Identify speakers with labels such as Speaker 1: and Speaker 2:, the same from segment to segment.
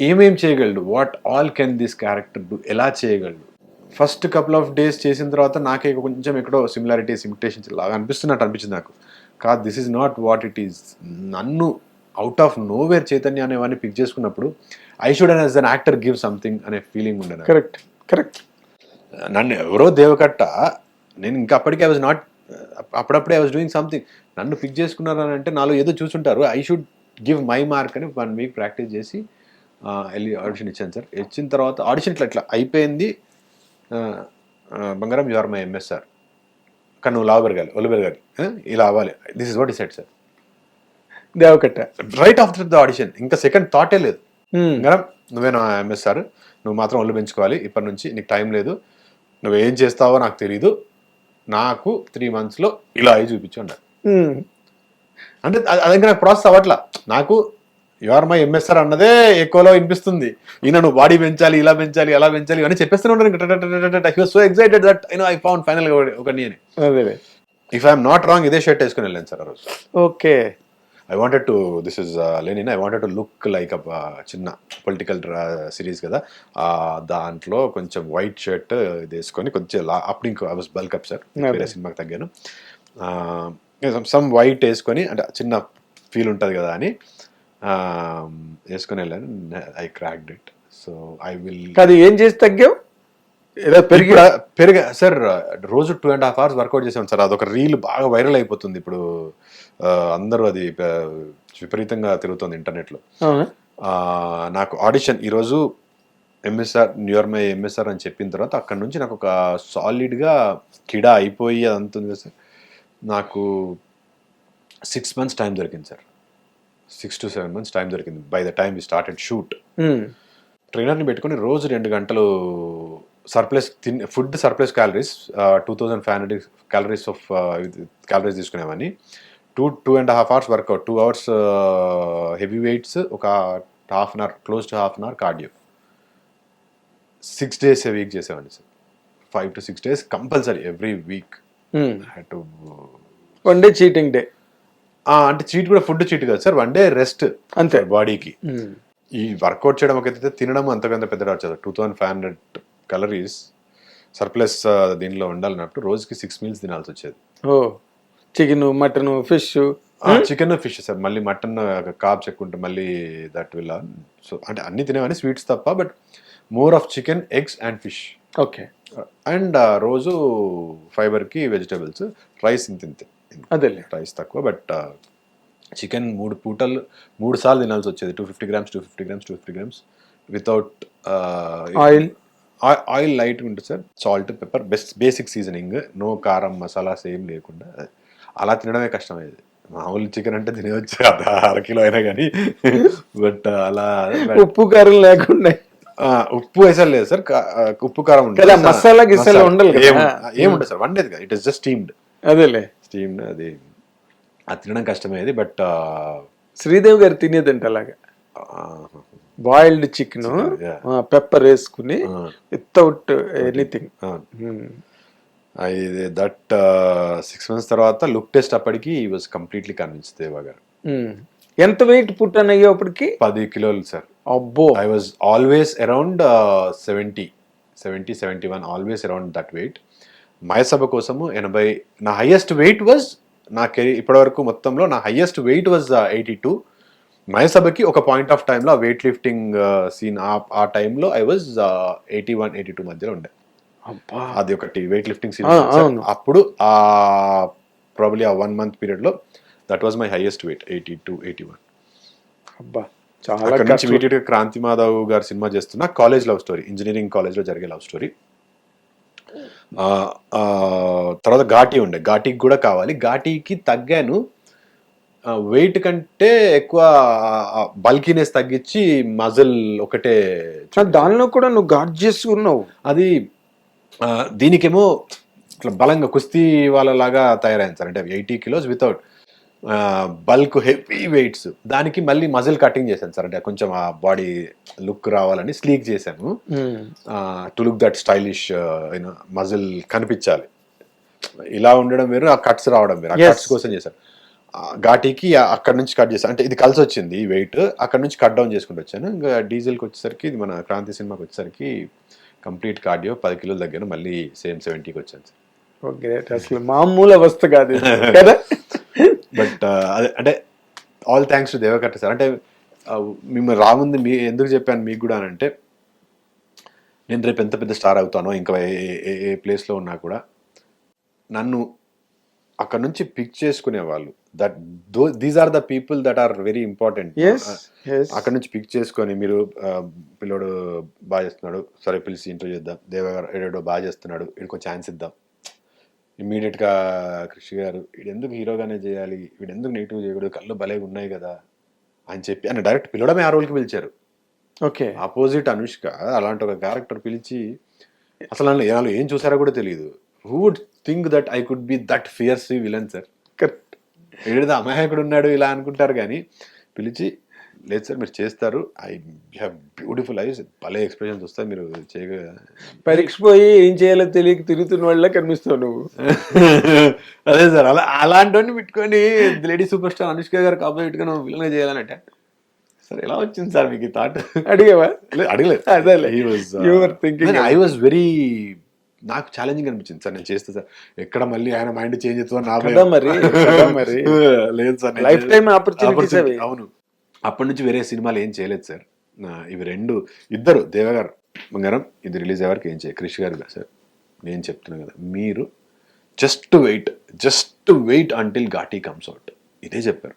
Speaker 1: ఏమేం చేయగలడు? What all can this character do ఎలా చేయగలడు? ఫస్ట్ కపుల్ ఆఫ్ డేస్ చేసిన తర్వాత నాకే కొంచెం ఎక్కడో సిమిలారిటీస్ ఇమిటేషన్స్ లాగా అనిపిస్తున్నట్టు అనిపించింది నాకు. కాదు this is not what it is నన్ను అవుట్ ఆఫ్ నోవేర్ చైతన్య అనేవాడిని పిక్ చేసుకున్నప్పుడు I should an as an actor give something అనే ఫీలింగ్ ఉండే నాకు.
Speaker 2: కరెక్ట్ కరెక్ట్
Speaker 1: నన్ను ఎవరో దేవకట్ట నేను ఇంకా అప్పటికి ఐ వాజ్ నాట్ అప్పుడప్పుడే ఐ వాజ్ డూయింగ్ సంథింగ్ నన్ను పిక్ చేసుకున్నారు అని అంటే నాలో ఏదో చూసుంటారు. I should give my mark అని వన్ వీక్ ప్రాక్టీస్ చేసి వెళ్ళి ఆడిషన్ ఇచ్చాను సార్. ఇచ్చిన తర్వాత ఆడిషన్ ఇట్లా ఇట్లా అయిపోయింది. బంగారం యు ఆర్ మై ఎంఎస్ఆర్ కానీ నువ్వు లావు పెరగాలి ఒళ్ళు పెరగాలి ఇలా అవ్వాలి. This is what is set sir
Speaker 2: Deva Katta
Speaker 1: right after the audition ఇంకా సెకండ్ థాటే లేదు.
Speaker 2: Hmm.
Speaker 1: బంగారం నువ్వే నా ఎంఎస్ఆర్ నువ్వు మాత్రం ఒళ్ళు పెంచుకోవాలి. ఇప్పటి నుంచి నీకు టైం లేదు. నువ్వు ఏం చేస్తావో నాకు తెలియదు నాకు త్రీ మంత్స్లో ఇలా అయి చూపించు
Speaker 2: Hmm.
Speaker 1: అంటే అది నాకు ప్రాసెస్ అవ్వట్లా. నాకు యువర్ మై ఎంఎస్ఆర్ అన్నదే ఎక్కువలో వినిపిస్తుంది. ఈయన నువ్వు బాడీ పెంచాలి ఇలా పెంచాలి అలా పెంచాలి అని చెప్పేస్తూనే ఉన్నాను so excited that I found final ఒక అని.
Speaker 2: అదే
Speaker 1: ఇఫ్ ఐఎమ్ నాట్ రాంగ్ ఇదే షర్ట్ వేసుకుని వెళ్ళాను సార్ ఆ రోజు.
Speaker 2: Okay.
Speaker 1: I wanted to this is Lenin I wanted to look like a చిన్న పొలిటికల్ సిరీస్ కదా. ఆ దాంట్లో కొంచెం వైట్ షర్ట్ ఇది వేసుకొని కొంచెం లా- అప్పుడు ఇంకో I was bulk up sir వేరే సినిమాకి తగ్గాను. సమ్ వైట్ వేసుకొని అంటే చిన్న ఫీల్ ఉంటుంది కదా అని. వేసుకొని వెళ్ళాను I cracked it so I will
Speaker 2: కాదు ఏం చేసి తగ్గావు? ఏదో పెరిగి
Speaker 1: పెరిగి సార్ రోజు two and half hours workout చేసాం సార్ అదొక రీల్ బాగా వైరల్ అయిపోతుంది ఇప్పుడు. అందరూ అది విపరీతంగా తిరుగుతుంది ఇంటర్నెట్లో నాకు ఆడిషన్ ఈరోజు ఎంఎస్ఆర్ న్యూఆర్ మై ఎంఎస్ఆర్ అని చెప్పిన తర్వాత అక్కడ నుంచి నాకు ఒక సాలిడ్గా కిడా అయిపోయి అదంతా ఉంది కదా సార్ నాకు సిక్స్ మంత్స్ టైం దొరికింది sir six to seven months time దొరికింది. By the time we started shoot. ట్రైనర్ని పెట్టుకొని రోజు రెండు గంటలు సర్ప్లస్ తిన్ food surplus calories two thousand five hundred calories of calories తీసుకునేవని two two and half hours workout two hours heavy weights ఒక half an hour close to half an hour cardio six days week చేసేవాడిని sir. Five to six days compulsory every week to
Speaker 2: one day cheating day
Speaker 1: అంటే cheat కూడా food cheat కాదు sir one day rest
Speaker 2: అంతే.
Speaker 1: బాడీకి. ఈ work out చేయడం ఒక ఎత్తు, తినడం అంతకంత పెద్ద రాదు two thousand five hundred calories surplus దీనిలో ఉండాలన్నట్టు రోజుకి సిక్స్ మీల్స్ తినాల్సి వచ్చేది.
Speaker 2: ఓ chicken mutton fish
Speaker 1: chicken fish sir. మళ్ళీ మటన్ కాబ్స్ ఎక్కువ ఉంటే మళ్ళీ దట్ విల్ సో అంటే అన్ని తినేవని స్వీట్స్ తప్ప but more of chicken eggs and fish
Speaker 2: okay.
Speaker 1: And రోజు ఫైబర్కి వెజిటేబుల్స్ రైస్ ఇంత ఇంతే
Speaker 2: అదేలే.
Speaker 1: రైస్ తక్కువ బట్ చికెన్ మూడు పూటలు మూడు సార్లు తినాల్సి వచ్చేది. Two fifty grams two fifty grams two fifty grams without
Speaker 2: oil?
Speaker 1: Oil light ఉంటుంది sir. Salt pepper best basic seasoning. No కారం మసాలాస్ ఏం లేకుండా. అలా తినడమే కష్టమయ్యేది మామూలు చికెన్ అంటే తినవచ్చు అర అర కిలో అయినా కానీ. బట్ అలా
Speaker 2: ఉప్పు కారం లేకుండా.
Speaker 1: ఉప్పు వేసారు లేదు సార్. ఉప్పు కారం ఉంటుంది.
Speaker 2: కదా, మసాలా. గిసాలా.
Speaker 1: ఏం- ఏముండదు సార్. వండేది కదా. It is just steamed.
Speaker 2: అదేలే.
Speaker 1: స్టీమ్డ్ అది అది తినడం కష్టమయ్యేది బట్
Speaker 2: శ్రీదేవి గారు తినేదంట అలాగా. Boiled chicken. పెప్పర్ వేసుకుని వితౌట్ ఎనీథింగ్
Speaker 1: ఇది దట్ సిక్స్ మంత్స్ తర్వాత లుక్ టెస్ట్ అప్పటికి was completely convince Deva garu.
Speaker 2: ఎంత వెయిట్ పుట్టాను అయ్యేప్పటికి
Speaker 1: పది కిలోలు సార్
Speaker 2: అబ్బో.
Speaker 1: I was always around seventy seventy seventy one always around that weight Mayasabha కోసము ఎనభై నా హైయెస్ట్ వెయిట్ వాజ్ నా కెరీర్ ఇప్పటివరకు మొత్తంలో నా highest weight was eighty two మయసభకి ఒక పాయింట్ ఆఫ్ టైంలో వెయిట్ లిఫ్టింగ్ సీన్ ఆ టైంలో I was eighty one eighty two మధ్యలో ఉండే. అది ఒకటి వెయిట్ లిఫ్టింగ్ సీన్
Speaker 2: ఆ.
Speaker 1: అప్పుడు ఆ ప్రాబ్లీ ఆ వన్ మంత్ పీరియడ్లో that was my highest weight eighty two eighty one
Speaker 2: అబ్బా! చాలా
Speaker 1: అక్కడ నుంచి గా క్రాంతి మాధవ్ గారు సినిమా చేస్తున్న కాలేజ్ లవ్ స్టోరీ ఇంజనీరింగ్ కాలేజ్లో జరిగే లవ్ స్టోరీ తర్వాత ఘాటీ ఉండే. ఘాటీకి కూడా కావాలి. ఘాటీకి తగ్గాను. వెయిట్ కంటే ఎక్కువ బల్కీనెస్ తగ్గించి మజిల్ ఒకటే
Speaker 2: దానిలో కూడా నువ్వు గాడ్ చేసుకున్నావు.
Speaker 1: అది దీనికేమో ఇట్లా బలంగా కుస్తీ వాళ్ళలాగా తయారైంది సార్. అంటే eighty kilos without bulk heavy weights దానికి మళ్ళీ మజిల్ కటింగ్ చేశాను సార్. అంటే కొంచెం ఆ బాడీ లుక్ రావాలని స్లీక్ చేశాను. To look that stylish muscle కనిపించాలి. ఇలా ఉండడం వేరు ఆ కట్స్ రావడం వేరు. ఆ. కట్స్ కోసం చేశారు ఘాటీకి అక్కడ నుంచి కట్ చేస్తాను అంటే ఇది కలిసి వచ్చింది వెయిట్ అక్కడ నుంచి కట్ డౌన్ చేసుకుంటూ వచ్చాను. ఇంకా డీజిల్కి వచ్చేసరికి ఇది మన క్రాంతి సినిమాకి వచ్చేసరికి కంప్లీట్ కార్డియో పది కిలోల దగ్గర మళ్ళీ సేమ్ సెవెంటీకి వచ్చాను సార్.
Speaker 2: గ్రేట్. అసలు మామూలు అవస్థ కాదు. కదా?
Speaker 1: బట్ అదే అంటే all thanks to Deva Katta sir. అంటే మిమ్మల్ని రాముంది మీ ఎందుకు చెప్పాను మీకు కూడా అని అంటే నేను రేపు ఎంత పెద్ద స్టార్ అవుతానో ఇంకా ఏ- ఏ- ప్లేస్లో ఉన్నా కూడా నన్ను అక్కడ నుంచి పిక్ చేసుకునే వాళ్ళు that though these are the people that are very important. అక్కడ నుంచి పిక్ చేసుకొని మీరు పిల్లోడు బాగా చేస్తున్నాడు. సరే పిలిచి ఇంటర్వ్యూ చేద్దాం. దేవగారు ఏడో బాగా చేస్తున్నాడు. వీడికి ఛాన్స్ ఇద్దాం. ఇమ్మీడియట్గా కృషి గారు వీడు ఎందుకు హీరోగానే చేయాలి? వీడు ఎందుకు నెగిటివ్ చేయకూడదు? కళ్ళు భలేగా ఉన్నాయి కదా అని చెప్పి ఆయన డైరెక్ట్ పిలవడమే ఆ రోల్కి పిలిచారు.
Speaker 2: ఓకే.
Speaker 1: ఆపోజిట్ అనుష్క అలాంటి ఒక క్యారెక్టర్ పిలిచి అసలు నన్ను వాళ్ళు ఏం చూసారో కూడా తెలియదు who would think that I could be that fierce villain sir
Speaker 2: correct.
Speaker 1: ఏడు అమాయకుడు ఉన్నాడు ఇలా అనుకుంటారు కానీ పిలిచి లేదు సార్ మీరు చేస్తారు. I have beautiful eyes. భలే ఎక్స్ప్రెషన్స్ వస్తాయి మీరు చేయగ
Speaker 2: పరీక్ష పోయి ఏం చేయాలో తెలియక తిరుగుతున్న వాళ్ళ కనిపిస్తావు నువ్వు.
Speaker 1: అదే సార్ అలా అలాంటి పెట్టుకొని లేడీ సూపర్ స్టార్ అనుష్క గారికి ఆపోజిట్గా విలన్ చేయాలంటే సార్ ఎలా వచ్చింది సార్ మీకు థాట్?
Speaker 2: అడిగావా?
Speaker 1: అడగలేదు.
Speaker 2: thinking
Speaker 1: ఐ వాజ్ వెరీ నాకు ఛాలెంజింగ్ అనిపించింది సార్ నేను చేస్తే సార్. ఎక్కడ మళ్ళీ ఆయన మైండ్ చేంజ్ అవుతుందో నా
Speaker 2: కదా మరి, మరి.
Speaker 1: లేదు సార్
Speaker 2: opportunities
Speaker 1: opportunity-
Speaker 2: అవి.
Speaker 1: అవును. అప్పటి నుంచి వేరే సినిమాలు ఏం చేయలేదు సార్. ఇవి రెండు ఇద్దరు దేవగారు బంగారం ఇది రిలీజ్ అయ్యేవరకు ఏం చేయ క్రిష్ గారు కాదు సార్. నేను చెప్తున్నా కదా మీరు just wait just wait until Ghaati comes out ఇదే చెప్పారు.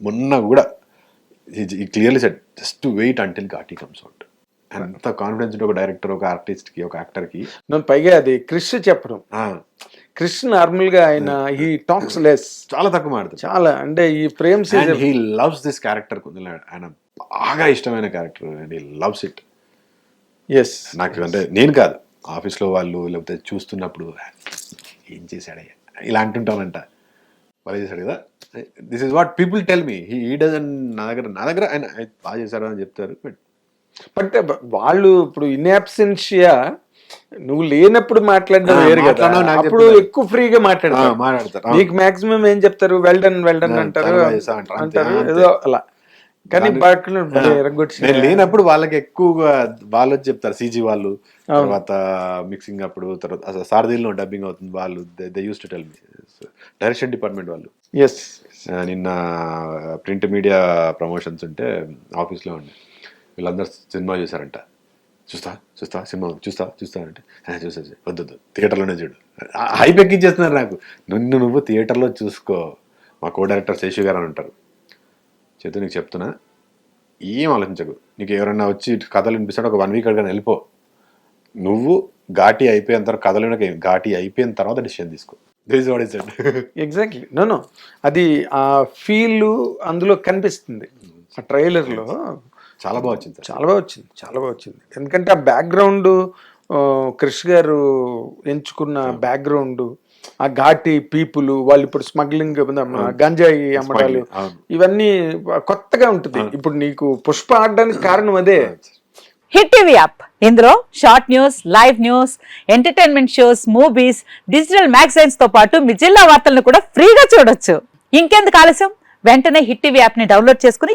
Speaker 1: మొన్న కూడా ఈ clearly set just wait until Ghaati comes out అంత కాన్ఫిడెన్స్ ఉంటే ఒక డైరెక్టర్ ఒక ఆర్టిస్ట్కి ఒక యాక్టర్కి
Speaker 2: నన్ను పైగా అది క్రిష్ చెప్పడం. క్రిష్ నార్మల్గా ఆయన ఈ టాక్స్ లెస్
Speaker 1: చాలా తక్కువ మాడతారు
Speaker 2: చాలా అంటే ఈ Prem season
Speaker 1: he loves this character ఆయన బాగా ఇష్టమైన character and he loves it
Speaker 2: yes
Speaker 1: నాకు అంటే నేను కాదు ఆఫీస్లో వాళ్ళు లేకపోతే చూస్తున్నప్పుడు ఏం చేశాడయ్యా ఇలా అంటుంటామంట. వాళ్ళు చేశాడు కదా? This is what people tell me he doesn't నా దగ్గర నా దగ్గర ఆయన "ఆయన బాగా చేశారు అని చెప్తారు బట్
Speaker 2: బట్ వాళ్ళు ఇప్పుడు ఇన్ అబ్సెన్షియా నువ్వు లేనప్పుడు మాట్లాడడం వేరు కదా. అప్పుడు. ఎక్కువ ఫ్రీగా మాట్లాడతారు. నీకు మాక్సిమం ఏం చెప్తారు? వెల్డన్ వెల్డన్ అంటారు.
Speaker 1: అంటారు.
Speaker 2: ఏదో అలా. కానీ
Speaker 1: నేను లేనప్పుడు వాళ్ళకి ఎక్కువగా వాళ్ళు వచ్చి చెప్తారు. సీజీ వాళ్ళు. తర్వాత మిక్సింగ్ అప్పుడు తర్వాత అసలు సారథీలో డబ్బింగ్ అవుతుంది వాళ్ళు. They used to tell me direction department వాళ్ళు.
Speaker 2: ఎస్
Speaker 1: నిన్న ప్రింట్ మీడియా ప్రమోషన్స్ ఉంటే ఆఫీస్లో ఉండే. వీళ్ళందరూ సినిమా చూసారంట చూస్తా? చూస్తా? సినిమా? చూస్తా? చూస్తా అంటే "ఆ, చూసా చూసా. వద్దు వద్దు థియేటర్లోనే చూడు. హైప్ ఎక్కించేస్తున్నారు నాకు. నిన్ను నువ్వు థియేటర్లో చూసుకో. మా కో డైరెక్టర్ శేషు గారు అని ఉంటారు. చేతు నీకు చెప్తున్నా ఏం ఆలోచించకు. నీకు ఎవరైనా వచ్చి కథలు వినిపిస్తాడు ఒక వన్ వీక్ అడిగిన వెళ్ళిపో. నువ్వు ఘాటి అయిపోయిన తర్వాత కథలు వినక ఘాటి అయిపోయిన తర్వాత డిసిషన్ తీసుకో. This what is
Speaker 2: exactly no no అది ఆ ఫీల్ అందులో కనిపిస్తుంది. ఆ ట్రైలర్లో
Speaker 1: చాలా బాగా వచ్చింది సార్.
Speaker 2: చాలా బాగా వచ్చింది చాలా బాగా వచ్చింది. ఎందుకంటే ఆ బ్యాక్గ్రౌండ్ క్రిష్ గారు ఎంచుకున్న బ్యాక్గ్రౌండ్ ఆ ఘాటి పీపుల్ వాళ్ళు ఇప్పుడు స్మగ్లింగ్ గంజాయి అమ్మడాలు. ఇవన్నీ కొత్తగా ఉంటుంది. ఇప్పుడు నీకు పుష్ప ఆడడానికి కారణం అదే.
Speaker 3: హిట్ టీవీ యాప్ ఇందులో short news live news entertainment shows movies digital మ్యాగజైన్స్తో పాటు మీ జిల్లా వార్తలను కూడా ఫ్రీగా చూడొచ్చు. ఇంకెందుకు ఆలస్యం? వెంటనే హిట్ టీవీ యాప్ని డౌన్లోడ్ చేసుకుని